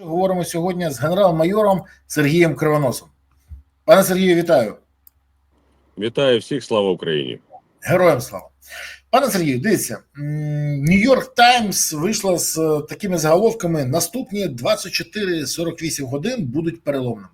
Говоримо сьогодні з генерал-майором Сергієм Кривоносом. Пане Сергію, вітаю. Вітаю всіх, слава Україні. Героям слава. Пане Сергію, дивіться, Нью-Йорк Таймс вийшла з е, такими заголовками: наступні 24-48 годин будуть переломними.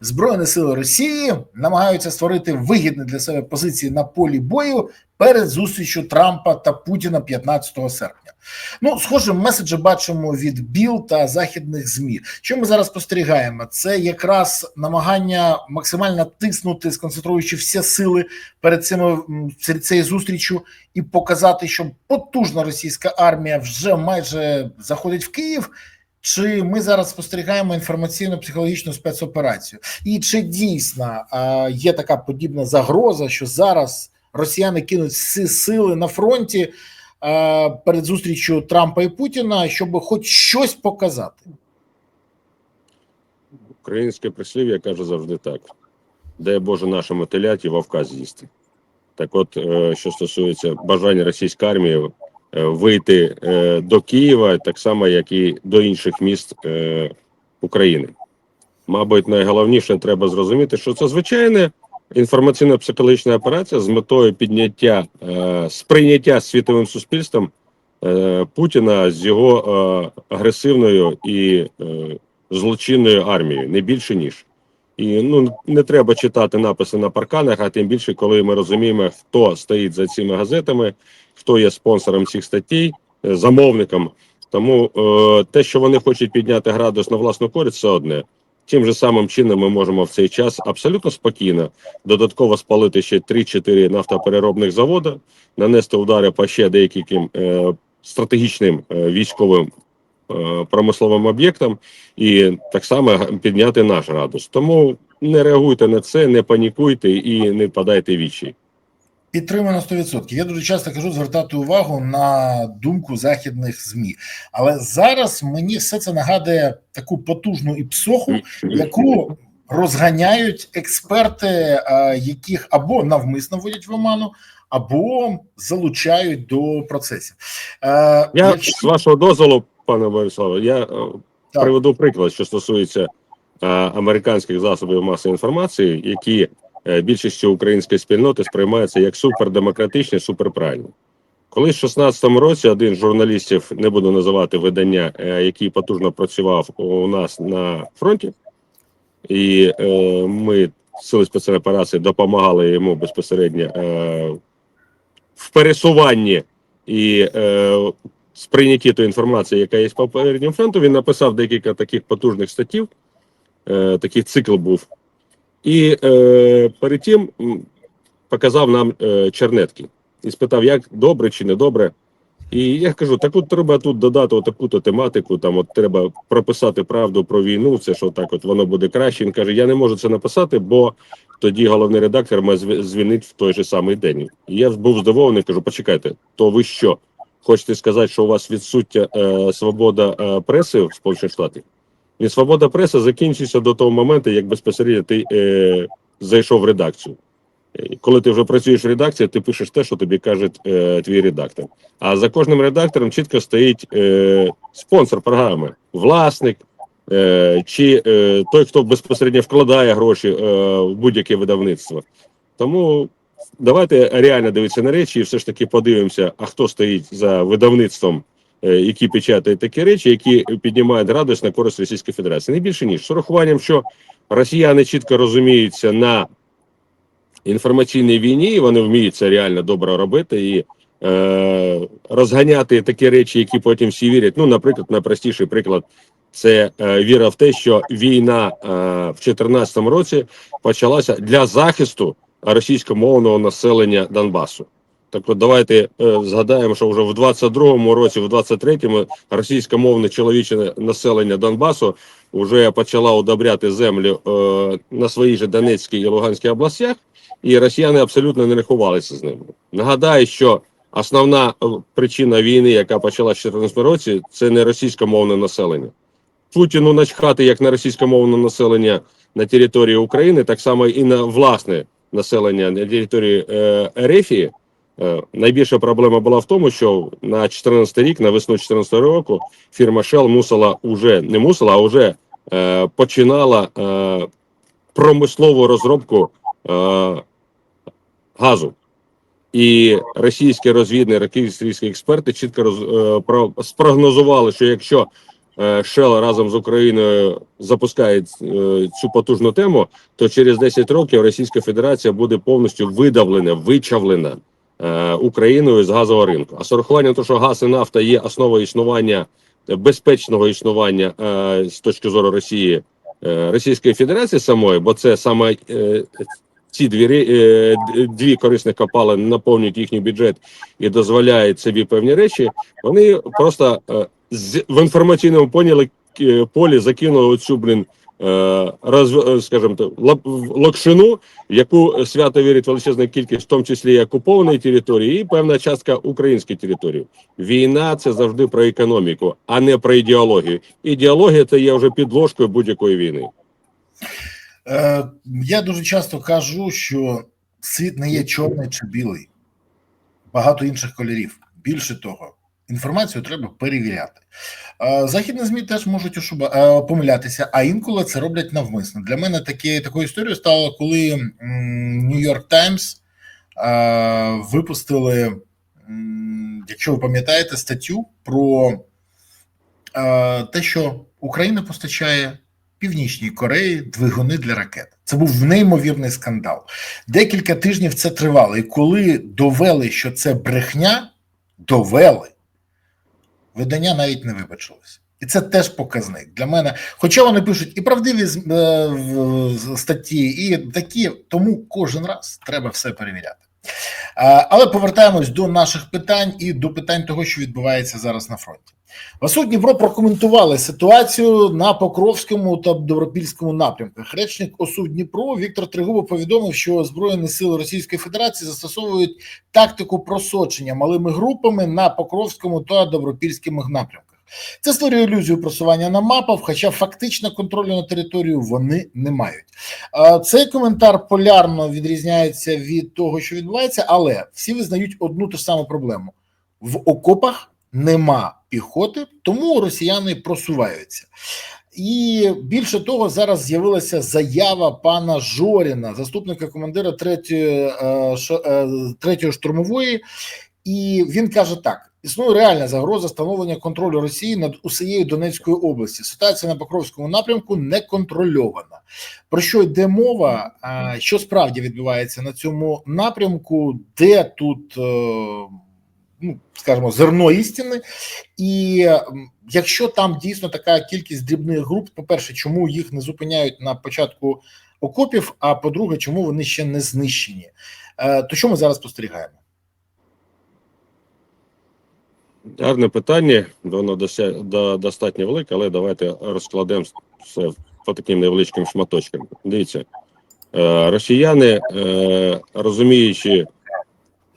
Збройні сили Росії намагаються створити вигідні для себе позиції на полі бою перед зустрічю Трампа та Путіна 15 серпня. Ну, схоже, меседжі бачимо від БІЛ та західних змі. Що ми зараз спостерігаємо? Це якраз намагання максимально тиснути, сконцентруючи всі сили перед цими перед цією зустрічю і показати, що потужна російська армія вже майже заходить в Київ. Чи ми зараз спостерігаємо інформаційно-психологічну спецоперацію? І чи дійсно є така подібна загроза, що зараз росіяни кинуть всі сили на фронті перед зустрічю Трампа і Путіна, щоб хоч щось показати? Українське прислів'я каже завжди так: дай Боже нашому теляті вовка з'їсти. Так от, е, що стосується бажання російської армії вийти е, до Києва, так само, як і до інших міст е, України. Мабуть, найголовніше треба зрозуміти, що це звичайна інформаційно-психологічна операція з метою підняття е, сприйняття світовим суспільством е, Путіна з його е, агресивною і е, злочинною армією, не більше ніж. І ну не треба читати написи на парканах, а тим більше, коли ми розуміємо, хто стоїть за цими газетами, хто є спонсором цих статей, е, замовником. Тому е, те, що вони хочуть підняти градус на власну користь, це одне. Тим же самим чином ми можемо в цей час абсолютно спокійно додатково спалити ще 3-4 нафтопереробних заводи, нанести удари по ще деяким е, стратегічним е, військовим е, промисловим об'єктам і так само підняти наш градус. Тому не реагуйте на це, не панікуйте і не впадайте вічі. Підтримую на 100%. Я дуже часто кажу звертати увагу на думку західних змі, але зараз мені все це нагадує таку потужну іпсоху, яку розганяють експерти, е, яких або навмисно вводять в оману, або залучають до процесів. Е, Я якщо- з вашого дозволу, пане Бориславе, я е, Так. приведу приклад, що стосується американських засобів масової інформації, які е, більшістю української спільноти сприймаються як супердемократичні, суперправильні. Коли в 16-му році один з журналістів, не буду називати видання, е, який потужно працював у нас на фронті, і е, ми сили спеціальної операції допомагали йому безпосередньо е, в пересуванні і е, сприйнятті тої інформації, яка є по попередньому фронту, він написав декілька таких потужних статтів, е, такий цикл був. І е, перед тим показав нам е, чернетки і спитав, як добре чи не добре. І я кажу: так от треба тут додати таку-то тематику, там от треба прописати правду про війну. Це що так, от воно буде краще. Він каже: Я не можу це написати, бо тоді головний редактор має зв- звільнити в той же самий день. І я був здивований, кажу: почекайте, то ви що? Хочете сказати, що у вас відсутня е, свобода е, преси в Сполучених Штатах? І свобода преси закінчується до того моменту, як безпосередньо ти е, зайшов в редакцію. Е, Коли ти вже працюєш в редакції, ти пишеш те, що тобі каже е, твій редактор. А за кожним редактором чітко стоїть е, спонсор програми, власник е, чи е, той, хто безпосередньо вкладає гроші е, в будь-яке видавництво. Тому давайте реально дивитися на речі і все ж таки подивимося, а хто стоїть за видавництвом, які печатають такі речі, які піднімають градус на користь Російської Федерації. Не більше ніж з урахуванням, що росіяни чітко розуміються на інформаційній війні, і вони вміють це реально добре робити і е, розганяти такі речі, які потім всі вірять. Ну, наприклад, найпростіший приклад це е, віра в те, що війна е, в 2014 році почалася для захисту російськомовного населення Донбасу. Так от давайте е, згадаємо, що вже в 22-му році, в 23-му російськомовне чоловіче населення Донбасу вже почала удобряти землю е, на своїй же Донецькій і Луганській областях, і росіяни абсолютно не рахувалися з ними. Нагадаю, що основна е, причина війни, яка почалася в 2014 році, це не російськомовне населення. Путіну начхати як на російськомовне населення на території України, так само і на власне населення на території Ерефії. Е, Найбільша проблема була в тому, що на 14 рік, на весну 14 року, фірма Shell мусила уже не мусила, а вже е, починала е, промислову розробку е, газу. І російські розвідні, російські експерти чітко роз, е, про, спрогнозували, що якщо е, Shell разом з Україною запускає е, цю потужну тему, то через 10 років Російська Федерація буде повністю видавлена, вичавлена Україною з газового ринку. А з урахуванням того, що газ і нафта є основою існування безпечного існування е, з точки зору Росії е, Російської Федерації самої, бо це саме е, ці дві, е, дві корисних копалини наповнюють їхній бюджет і дозволяють собі певні речі. Вони просто е, в інформаційному полі, е, закинули оцю, блін, е, роз, е, скажімо так, локшину, в яку свято вірить величезна кількість, в тому числі і окупованої території, і певна частка української території. Війна це завжди про економіку, а не про ідеологію. Ідеологія це є вже підложкою будь-якої війни. Е, я дуже часто кажу, що світ не є чорний чи білий, багато інших кольорів. Більше того, інформацію треба перевіряти. Західні ЗМІ теж можуть ошуба, помилятися, а інколи це роблять навмисно. Для мене таке, такою історією стало, коли Times е, випустили, якщо ви пам'ятаєте, статтю про те, що Україна постачає Північній Кореї двигуни для ракет. Це був неймовірний скандал. Декілька тижнів це тривало, і коли довели, що це брехня, довели, видання навіть не вибачилось. І це теж показник для мене. Хоча вони пишуть і правдиві е, статті, і такі, тому кожен раз треба все перевіряти. Е, Але повертаємось до наших питань і до питань того, що відбувається зараз на фронті. ВАСУ Дніпро прокоментували ситуацію на Покровському та Добропільському напрямках. Речник ОСУ Дніпро Віктор Тригубов повідомив, що Збройні сили Російської Федерації застосовують тактику просочення малими групами на Покровському та Добропільському напрямках. Це створює ілюзію просування на мапах, хоча фактично контролю на територію вони не мають. Цей коментар полярно відрізняється від того, що відбувається, але всі визнають одну ту саму проблему: в окопах нема піхоти, тому росіяни просуваються. І більше того, зараз з'явилася заява пана Жоріна, заступника командира третьої, е, ш- е, штурмової, і він каже так: існує реальна загроза становлення контролю Росії над усією Донецькою області. Ситуація на Покровському напрямку не контрольована. Про що йде мова? Що справді відбувається на цьому напрямку, де тут, е, ну скажімо, зерно істини, і якщо там дійсно така кількість дрібних груп, по-перше, чому їх не зупиняють на початку окопів? А по-друге, чому вони ще не знищені? Е, То що ми зараз спостерігаємо? Гарне питання, воно достатньо велике, але давайте розкладемо все по таким невеличким шматочкам. Дивіться, е, росіяни, е, розуміючи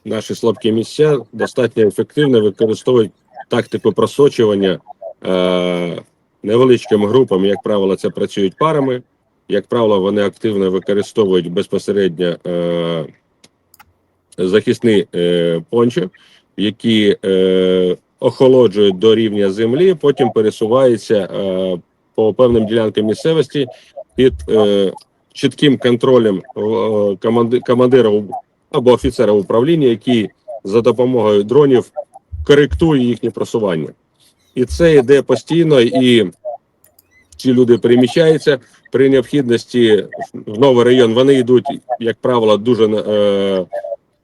наші слабкі місця, достатньо ефективно використовують тактику просочування е, невеличкими групами. Як правило, це працюють парами. Як правило, вони активно використовують безпосередньо е, захисні е, пончо, які е, охолоджують до рівня землі, потім пересуваються е, по певним ділянкам місцевості під е, чітким контролем е, команди, командира або офіцера управління, які за допомогою дронів коректує їхнє просування. І це йде постійно, і ці люди переміщаються при необхідності в новий район. Вони йдуть, як правило, дуже е,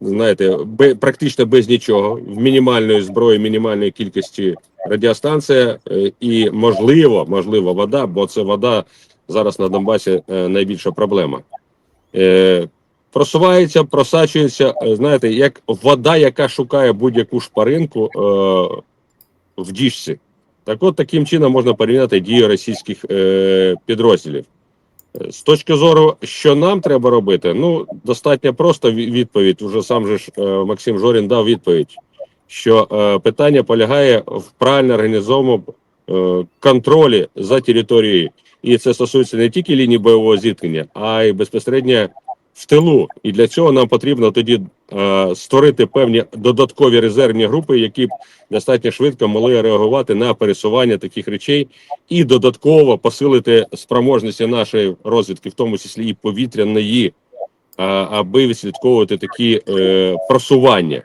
знаєте, бе, практично без нічого, в мінімальної зброї, мінімальної кількості радіостанція е, і можливо, можливо, вода, бо це вода зараз на Донбасі е, найбільша проблема. Е, просувається, просачується, е, знаєте, як вода, яка шукає будь-яку шпаринку е, в діжці. Так от таким чином можна порівняти дії російських е, підрозділів. Е, З точки зору, що нам треба робити, ну достатньо просто відповідь. Вже сам же ж е, Максим Жорін дав відповідь, що е, питання полягає в правильно організованому е, контролі за територією, і це стосується не тільки лінії бойового зіткнення, а й безпосередньо в тилу, і для цього нам потрібно тоді е, створити певні додаткові резервні групи, які б достатньо швидко могли реагувати на пересування таких речей, і додатково посилити спроможності нашої розвідки, в тому числі і повітряної, е, аби відслідковувати такі е, просування.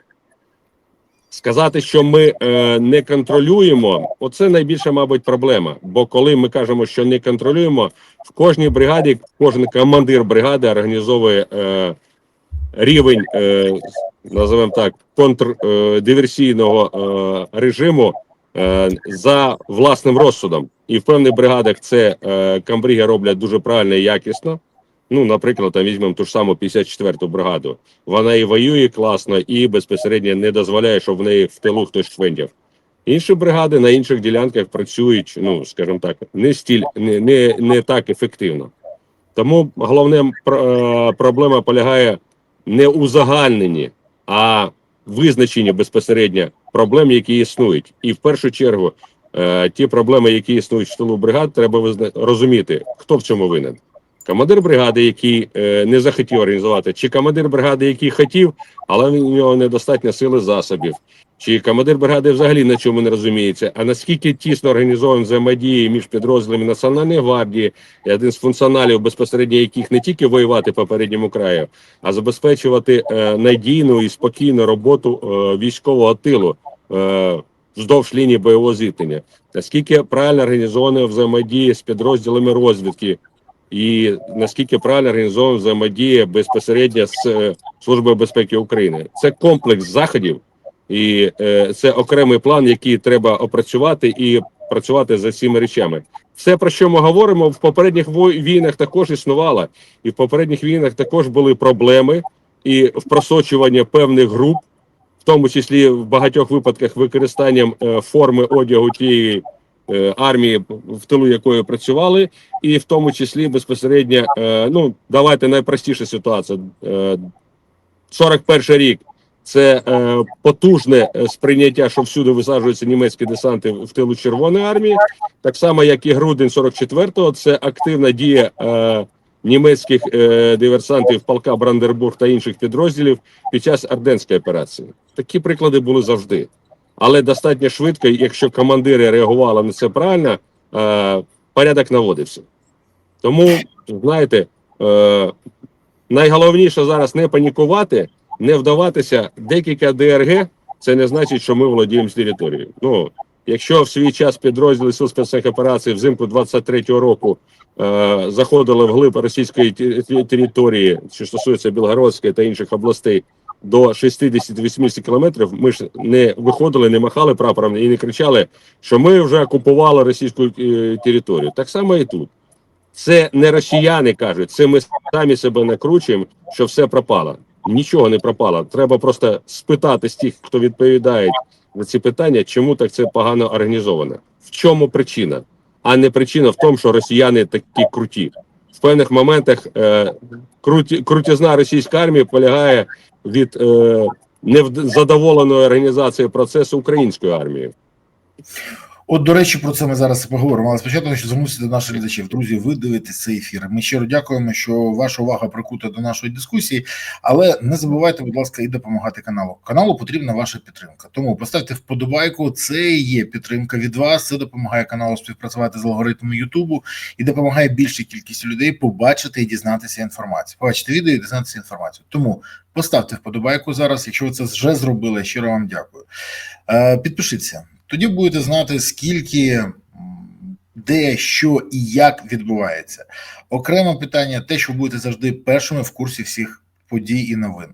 Сказати, що ми е, не контролюємо, оце найбільша, мабуть, проблема. Бо коли ми кажемо, що не контролюємо, в кожній бригаді кожен командир бригади організовує е, рівень, е, називаємо так, контрдиверсійного е, режиму е, за власним розсудом. І в певних бригадах це е, камбріги роблять дуже правильно і якісно. Ну, наприклад, там візьмемо ту ж саму 54-ту бригаду. Вона і воює класно, і безпосередньо не дозволяє, щоб в неї в тилу хтось швендяв. Інші бригади на інших ділянках працюють, ну скажімо так, не стіль, не, не, не так ефективно. Тому головна пр- проблема полягає не у загальненні, а визначенні безпосередньо проблем, які існують. І в першу чергу е, ті проблеми, які існують в тилу бригад, треба розуміти, хто в цьому винен. Командир бригади, який е, не захотів організувати, чи командир бригади, який хотів, але в нього недостатньо сили засобів, чи командир бригади взагалі на чому не розуміється. А наскільки тісно організовано взаємодії між підрозділами Національної гвардії, один з функціоналів безпосередньо яких не тільки воювати по передньому краю, а забезпечувати е, надійну і спокійну роботу е, військового тилу вздовж лінії бойового зіткнення. Наскільки правильно організована взаємодія з підрозділами розвідки, і наскільки правильно організована взаємодія безпосередньо з е, Службою безпеки України. Це комплекс заходів, і е, це окремий план, який треба опрацювати і працювати за цими речами. Все, про що ми говоримо, в попередніх війнах також існувало, і в попередніх війнах також були проблеми і в просочуванні певних груп, в тому числі в багатьох випадках використанням е, форми одягу тієї армії, в тилу якої працювали, і в тому числі безпосередньо, е, ну давайте найпростіша ситуація. Е, 41 рік це е, потужне е, сприйняття, що всюди висаджуються німецькі десанти в тилу Червоної армії, так само як і грудень 44-го, це активна дія е, німецьких е, диверсантів полка Брандербург та інших підрозділів під час Арденської операції. Такі приклади були завжди. Але достатньо швидко, якщо командири реагували на це правильно, е, порядок наводився. Тому, знаєте, е, найголовніше зараз не панікувати, не вдаватися. Декілька ДРГ це не значить, що ми володіємо з територією. Ну, якщо в свій час підрозділи сил спеціальних операцій взимку 23-го року е, заходили в глиб російської території, що стосується Білгородської та інших областей, до 60-80 кілометрів, ми ж не виходили, не махали прапором і не кричали, що ми вже окупували російську е, територію. Так само і тут. Це не росіяни кажуть, це ми самі себе накручуємо, що все пропало. Нічого не пропало. Треба просто спитати з тих, хто відповідає на ці питання, чому так це погано організовано. В чому причина? А не причина в тому, що росіяни такі круті. Певних моментах е, круті, крутізна російської армії полягає від е, невдоволеної організації процесу української армії. От, до речі, про це ми зараз поговоримо. Але спочатку хочу до наших глядачів. Друзі, ви дивитесь цей ефір. Ми щиро дякуємо, що ваша увага прикута до нашої дискусії. Але не забувайте, будь ласка, і допомагати каналу. Каналу потрібна ваша підтримка. Тому поставте вподобайку. Це є підтримка від вас. Це допомагає каналу співпрацювати з алгоритмами Ютубу і допомагає більшій кількості людей побачити і дізнатися інформацію. Побачити відео і дізнатися інформацію. Тому поставте вподобайку зараз. Якщо ви це вже зробили, щиро вам дякую. Е, Підпишіться. Тоді будете знати, скільки, де, що і як відбувається. Окреме питання: те, що ви будете завжди першими в курсі всіх подій і новин.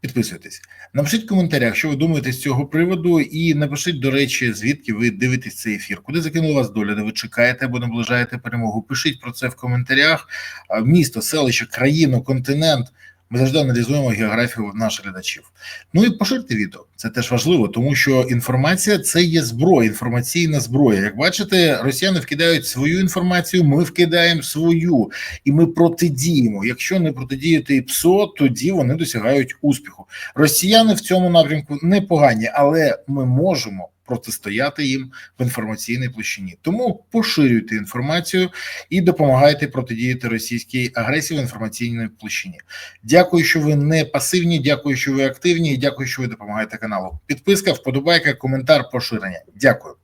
Підписуйтесь, напишіть в коментарях, що ви думаєте з цього приводу, і напишіть, до речі, звідки ви дивитесь цей ефір, куди закинула вас доля, де ви чекаєте або наближаєте перемогу. Пишіть про це в коментарях. Місто, селище, країну, континент. Ми завжди аналізуємо географію наших глядачів. Ну і поширте відео. Це теж важливо, тому що інформація це є зброя, інформаційна зброя. Як бачите, росіяни вкидають свою інформацію, ми вкидаємо свою, і ми протидіємо. Якщо не протидіяти ПСО, тоді вони досягають успіху. Росіяни в цьому напрямку непогані, але ми можемо протистояти їм в інформаційній площині. Тому поширюйте інформацію і допомагайте протидіяти російській агресії в інформаційній площині. Дякую, що ви не пасивні. Дякую, що ви активні. і Дякую, що ви допомагаєте каналу. Підписка, вподобайка, коментар, поширення. Дякую.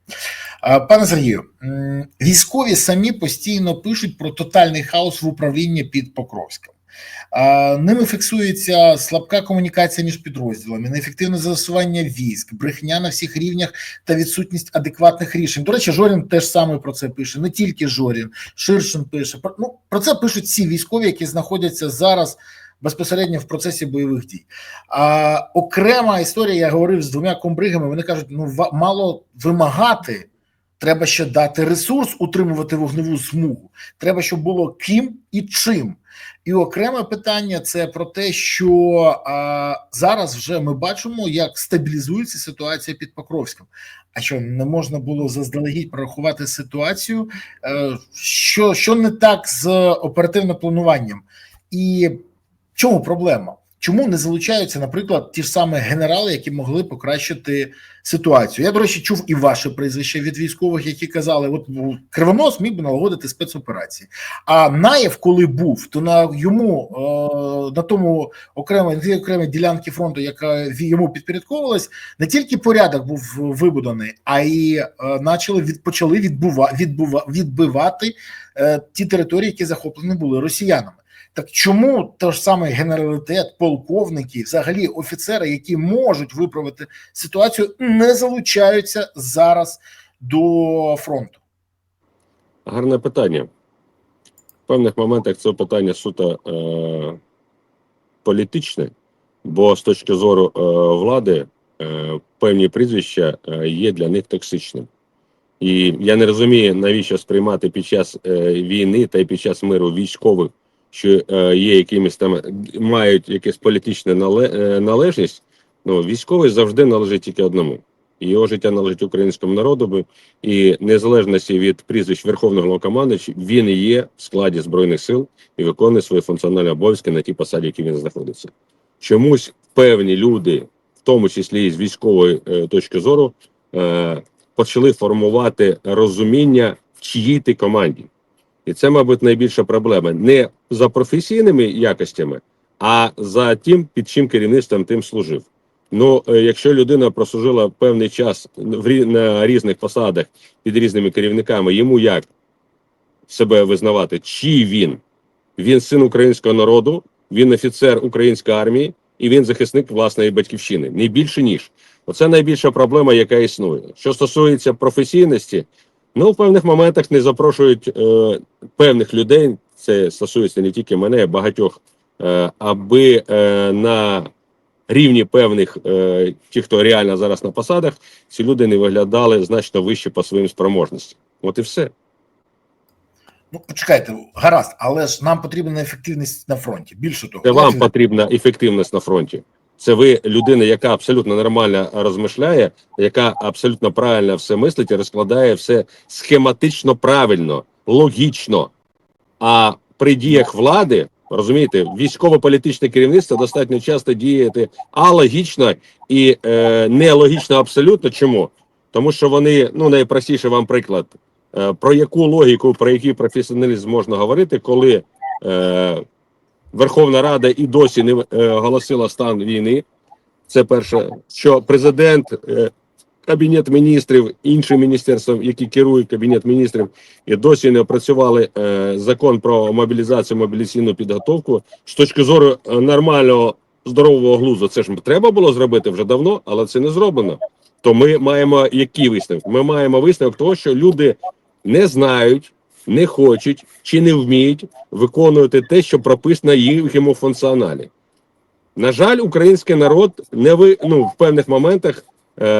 Пане Сергію, військові самі постійно пишуть про тотальний хаос в управлінні під Покровськом. Ними фіксується слабка комунікація між підрозділами, неефективне застосування військ, брехня на всіх рівнях та відсутність адекватних рішень. До речі, Жорін теж саме про це пише. Не тільки Жорін, Ширшин пише. Ну про це пишуть всі військові, які знаходяться зараз безпосередньо в процесі бойових дій. А окрема історія, я говорив з двома комбригами. Вони кажуть: ну мало вимагати. Треба ще дати ресурс, утримувати вогневу смугу. Треба, щоб було ким і чим. І окреме питання це про те, що а, зараз вже ми бачимо, як стабілізується ситуація під Покровськом. А що не можна було заздалегідь прорахувати ситуацію? Е, що, що не так з оперативним плануванням? І чому проблема? Чому не залучаються, наприклад, ті ж самі генерали, які могли покращити ситуацію? Я, до речі, чув і ваше прізвище від військових, які казали, от ну, Кривонос міг би налагодити спецоперації. А Наєв, коли був, то на йому е, на тому окремій ділянці фронту, яка йому підпорядковувалась, не тільки порядок був вибудований, а й е, почали від почали відбува, відбува, відбивати е, ті території, які захоплені були росіянами. Так чому той ж самий генералітет, полковники, взагалі офіцери, які можуть виправити ситуацію, не залучаються зараз до фронту? Гарне питання. В певних моментах це питання суто е, політичне, бо з точки зору е, влади е, певні прізвища е, є для них токсичним. І я не розумію, навіщо сприймати під час е, війни та й під час миру військових, що е, є якимись там мають якесь політичне е, належність. Ну, військовий завжди належить тільки одному. Його життя належить українському народу, і незалежності від прізвищ Верховного Головнокомандуюча, він є в складі збройних сил і виконує свої функціональні обов'язки на тій посаді, які він знаходиться. Чомусь певні люди, в тому числі і з військової е, точки зору, почали формувати розуміння в чиїй ти команді. І це, мабуть, найбільша проблема не за професійними якостями, а за тим, під чим керівництвом тим служив. Ну, е, якщо людина прослужила певний час на різних посадах під різними керівниками, йому як себе визнавати? Чий він? Він син українського народу, він офіцер української армії і він захисник власної батьківщини. Не більше ніж. Оце найбільша проблема, яка існує. Що стосується професійності, ну в певних моментах не запрошують е, певних людей. Це стосується не тільки мене, а багатьох, е, аби е, на рівні певних е, ті, хто реально зараз на посадах, ці люди не виглядали значно вище по своїм спроможностям. От і все. Ну почекайте, гаразд, але ж нам потрібна ефективність на фронті. Більше того, Це вам потрібна ефективність на фронті. Це ви людина, яка абсолютно нормально розмишляє, яка абсолютно правильно все мислить і розкладає все схематично правильно, логічно. А при діях влади, розумієте, військово-політичне керівництво достатньо часто діяти алогічно і е, нелогічно абсолютно. Чому? Тому що вони, ну найпростіше вам приклад, е, про яку логіку, про який професіоналізм можна говорити, коли е, Верховна Рада і досі не е, оголосила стан війни. Це перше, що президент, е, кабінет міністрів, інші міністерства, які керують кабінет міністрів, і досі не опрацювали е, закон про мобілізацію, мобілізаційну підготовку. З точки зору е, нормального здорового глузду, це ж треба було зробити вже давно, але це не зроблено. То ми маємо який висновок? Ми маємо висновок того, що люди не знають, не хочуть чи не вміють виконувати те, що прописано їхньому функціоналі. На жаль, український народ не ви ну в певних моментах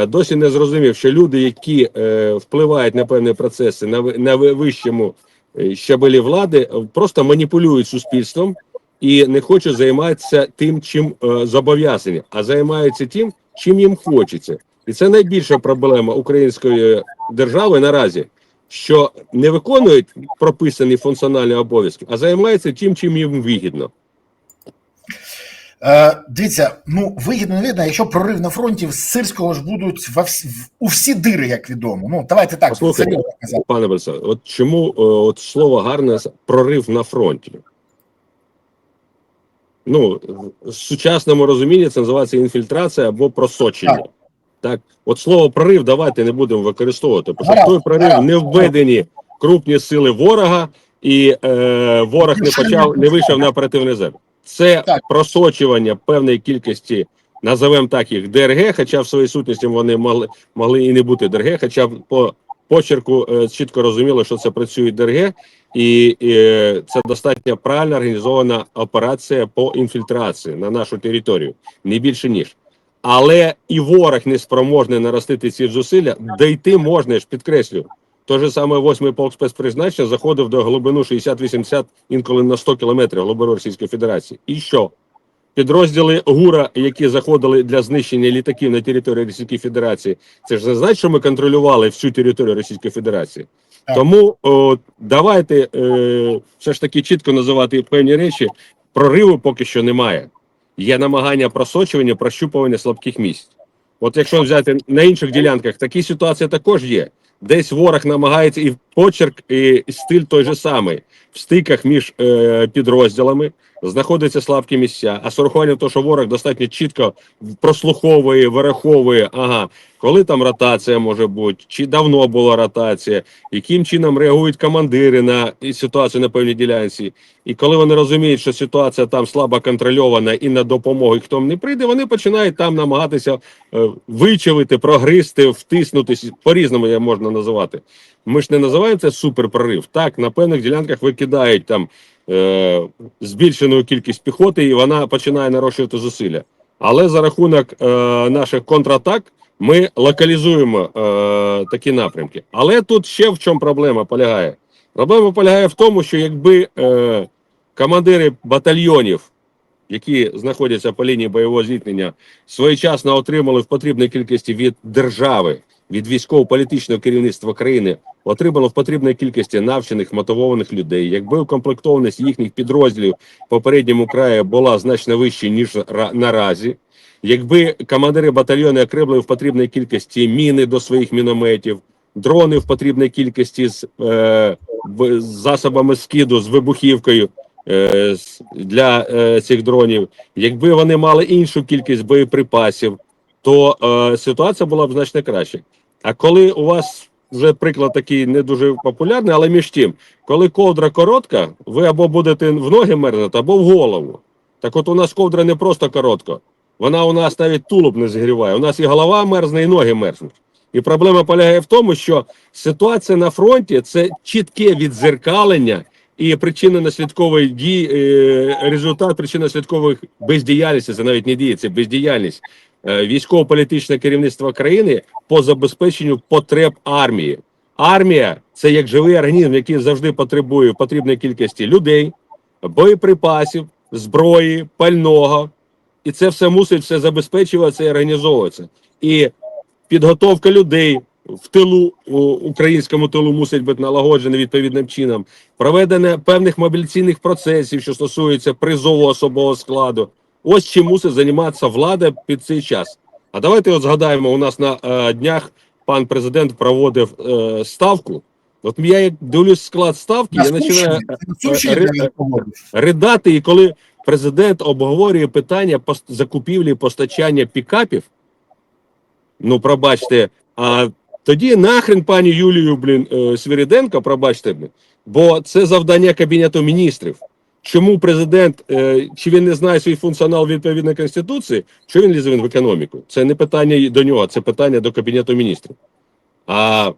досі не зрозумів, що люди, які е, впливають на певні процеси на ви- на вищому е, щабелі влади, е, просто маніпулюють суспільством і не хочуть займатися тим, чим е, зобов'язані, а займаються тим, чим їм хочеться. І це найбільша проблема української держави наразі, що не виконують прописані функціональні обов'язки, а займаються тим, чим їм вигідно. Е, дивіться, ну вигідно не видно, якщо прорив на фронті з Сирського ж будуть во всі, в- у всі дири, як відомо. Ну давайте так Послухайте. Пане Борисове, от чому е, от слово гарне прорив на фронті? Ну, в сучасному розумінні це називається інфільтрація або просочення. Так. Так, от слово прорив давайте не будемо використовувати, в той прорив не введені крупні сили ворога, і е, ворог не почав не вийшов на оперативне землю. Це Так. просочування певної кількості, називаємо так їх ДРГ, хоча в своїй сутності вони могли, могли і не бути ДРГ, хоча по почерку е, чітко розуміло, що це працює ДРГ, і, і е, це достатньо правильно організована операція по інфільтрації на нашу територію, не більше ніж. Але і ворог не спроможний наростити ці зусилля, дійти можна, я ж підкреслю. Той же саме 8-й полк спецпризначення заходив до глибину 60-80, інколи на 100 кілометрів глибину Російської Федерації. І що? Підрозділи ГУРа, які заходили для знищення літаків на території Російської Федерації, це ж не значить, що ми контролювали всю територію Російської Федерації. Так. Тому о, давайте е, все ж таки чітко називати певні речі. Прориву поки що немає. Є намагання просочування, прощупування слабких місць. От якщо взяти на інших ділянках, такі ситуації також є. Десь ворог намагається і почерк, і стиль той же самий в стиках між е, підрозділами знаходяться слабкі місця. А з урахуванням того, що ворог достатньо чітко прослуховує, вираховує, ага, коли там ротація може бути, чи давно була ротація, яким чином реагують командири на ситуацію на певній ділянці. І коли вони розуміють, що ситуація там слабо контрольована і на допомогу хто не прийде, вони починають там намагатися е, вичавити, прогризти, втиснутися. По-різному я можна називати. Ми ж не називаємо це суперпрорив. Так, на певних ділянках викидають там е, збільшену кількість піхоти, і вона починає нарощувати зусилля. Але за рахунок е, наших контратак ми локалізуємо е, такі напрямки. Але тут ще в чому проблема полягає. Проблема полягає в тому, що якби е, командири батальйонів, які знаходяться по лінії бойового зіткнення, своєчасно отримали в потрібній кількості від держави, від військово-політичного керівництва країни, отримало в потрібній кількості навчених мотивованих людей. Якби укомплектованість їхніх підрозділів в попередньому краї була значно вища ніж ра- наразі. Якби командири батальйону окремили в потрібній кількості міни до своїх мінометів, дрони в потрібній кількості з, е, засобами скиду з вибухівкою е, для е, цих дронів, якби вони мали іншу кількість боєприпасів, то е, ситуація була б значно краще. А коли у вас вже приклад такий не дуже популярний, але між тим, коли ковдра коротка, ви або будете в ноги мерзнути, або в голову. Так от у нас ковдра не просто коротка, вона у нас навіть тулуб не зігріває. У нас і голова мерзне, і ноги мерзнуть. І проблема полягає в тому, що ситуація на фронті це чітке відзеркалення і причинно-наслідкової дії, е, результат причинно-наслідкових бездіяльності, це навіть не дії, це бездіяльність е, військово-політичного керівництва країни по забезпеченню потреб армії. Армія це як живий організм, який завжди потребує потрібної кількості людей, боєприпасів, зброї, пального. І це все мусить все забезпечуватися і організовуватися. І підготовка людей в тилу українському тилу мусить бути налагоджена відповідним чином. Проведення певних мобіляційних процесів, що стосуються призову особового складу. Ось чим мусить займатися влада під цей час. А давайте от згадаємо, у нас на е, днях пан президент проводив е, ставку. От я як дивлюсь склад ставки, я починаю е, ридати, і коли президент обговорює питання пос- закупівлі постачання пікапів, ну пробачте, а тоді нахрен пані Юлію блін е, Свириденко, пробачте, блін, бо це завдання кабінету міністрів. Чому президент е, чи він не знає свій функціонал відповідно конституції? Що він лізе в економіку? Це не питання до нього, це питання до кабінету міністрів. А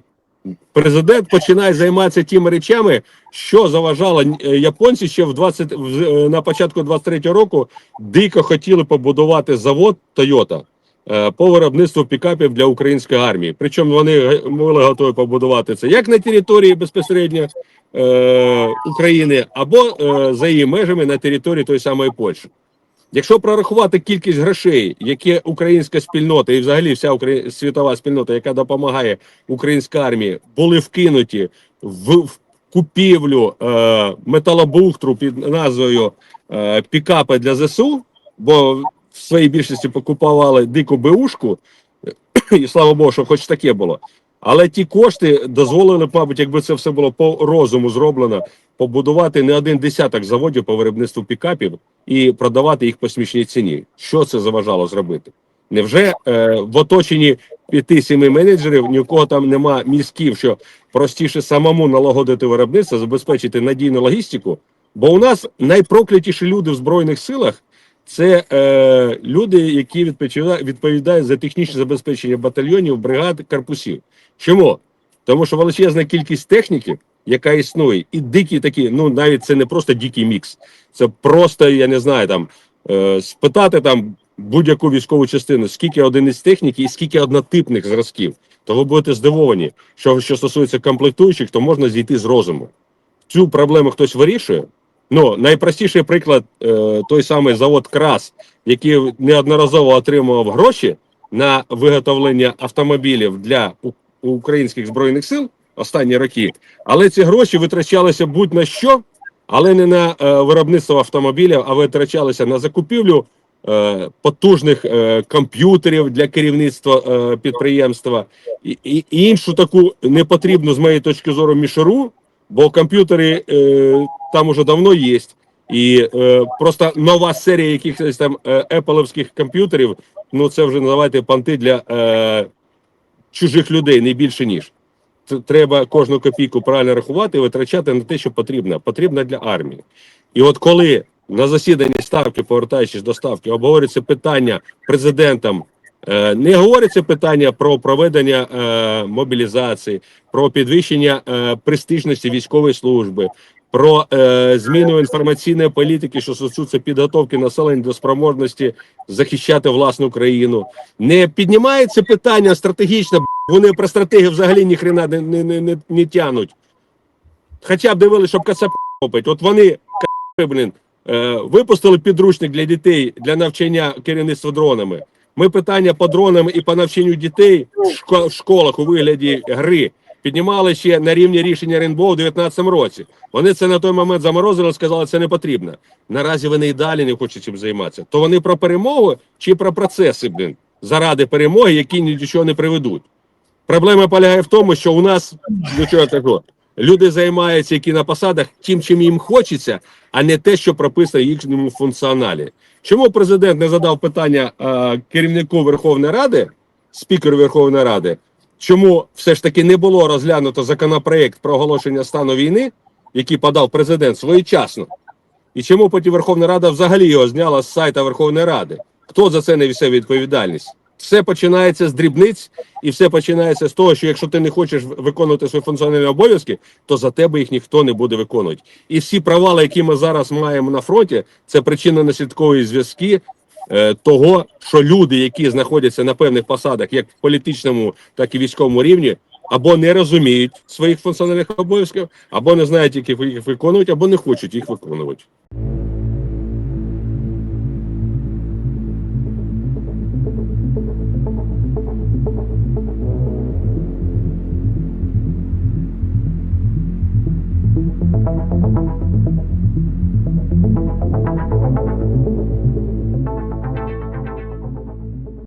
президент починає займатися тими речами, що заважало е, японці ще в 20, в- е, на початку 23-го року дико хотіли побудувати завод е, по виробництву пікапів для української армії. Причому вони були готові побудувати це як на території безпосередньо е, України, або е, за її межами на території тої самої Польщі. Якщо прорахувати кількість грошей, які українська спільнота і взагалі вся Украї... світова спільнота, яка допомагає українській армії, були вкинуті в, в купівлю е, металобухтру під назвою е, пікапи для ЗСУ, бо в своїй більшості покупували дику беушку, і слава Богу, що хоч таке було. Але ті кошти дозволили, мабуть, якби це все було по розуму зроблено, побудувати не один десяток заводів по виробництву пікапів і продавати їх по смішній ціні. Що це заважало зробити? Невже е, в оточенні п'яти-семи менеджерів ні у кого там нема мізків, що простіше самому налагодити виробництво, забезпечити надійну логістику? Бо у нас найпроклятіші люди в збройних силах це е, люди, які відповідають, відповідають за технічне забезпечення батальйонів, бригад, корпусів. Чому? Тому що величезна кількість техніки, яка існує, і дикі такі, ну навіть це не просто дикий мікс, це просто, я не знаю, там е, спитати там будь-яку військову частину, скільки одиниць техніки і скільки однотипних зразків, то ви будете здивовані, що що стосується комплектуючих, то можна зійти з розуму. Цю проблему хтось вирішує. Ну, найпростіший приклад, е, той самий завод Крас, який неодноразово отримував гроші на виготовлення автомобілів для українських збройних сил останні роки, але ці гроші витрачалися будь-на що, але не на е, виробництво автомобілів, а витрачалися на закупівлю е, потужних комп'ютерів для керівництва підприємства. І іншу таку непотрібну з моєї точки зору мішуру, бо комп'ютери е, там уже давно є. І е, просто нова серія якихось там еполовських комп'ютерів, ну це вже називайте панти для е, чужих людей, не більше ніж. Треба кожну копійку правильно рахувати і витрачати на те, що потрібно. Потрібно для армії. І от коли на засіданні ставки, повертаючись до ставки, обговорюється питання президентом, не говориться питання про проведення е, мобілізації, про підвищення е, престижності військової служби, про е, зміну інформаційної політики, що стосується підготовки населення до спроможності захищати власну країну. Не піднімається питання стратегічне, вони про стратегію взагалі ніхрена не, не, не, не, не тянуть. Хоча б дивили, щоб кацап копить. От вони блін, е, випустили підручник для дітей для навчання керівництва дронами. Ми питання по дронам і по навчанню дітей в шко- школах у вигляді гри піднімали ще на рівні рішення РНБО у 2019 році. Вони це на той момент заморозили, сказали, це не потрібно. Наразі вони і далі не хочуть цим займатися. То вони про перемогу чи про процеси, блін, заради перемоги, які ні до чого не приведуть. Проблема полягає в тому, що у нас ну чого такого, люди займаються, які на посадах, тим, чим їм хочеться, а не те, що прописано в їхньому функціоналі. Чому президент не задав питання е, керівнику Верховної Ради, спікеру Верховної Ради, чому все ж таки не було розглянуто законопроект про оголошення стану війни, який подав президент своєчасно, і чому потім Верховна Рада взагалі його зняла з сайта Верховної Ради? Хто за це не несе відповідальність? Все починається з дрібниць, і все починається з того, що якщо ти не хочеш виконувати свої функціональні обов'язки, то за тебе їх ніхто не буде виконувати. І всі провали, які ми зараз маємо на фронті, це причинно наслідкові зв'язки е, того, що люди, які знаходяться на певних посадах, як в політичному, так і військовому рівні, або не розуміють своїх функціональних обов'язків, або не знають, як їх виконувати, або не хочуть їх виконувати.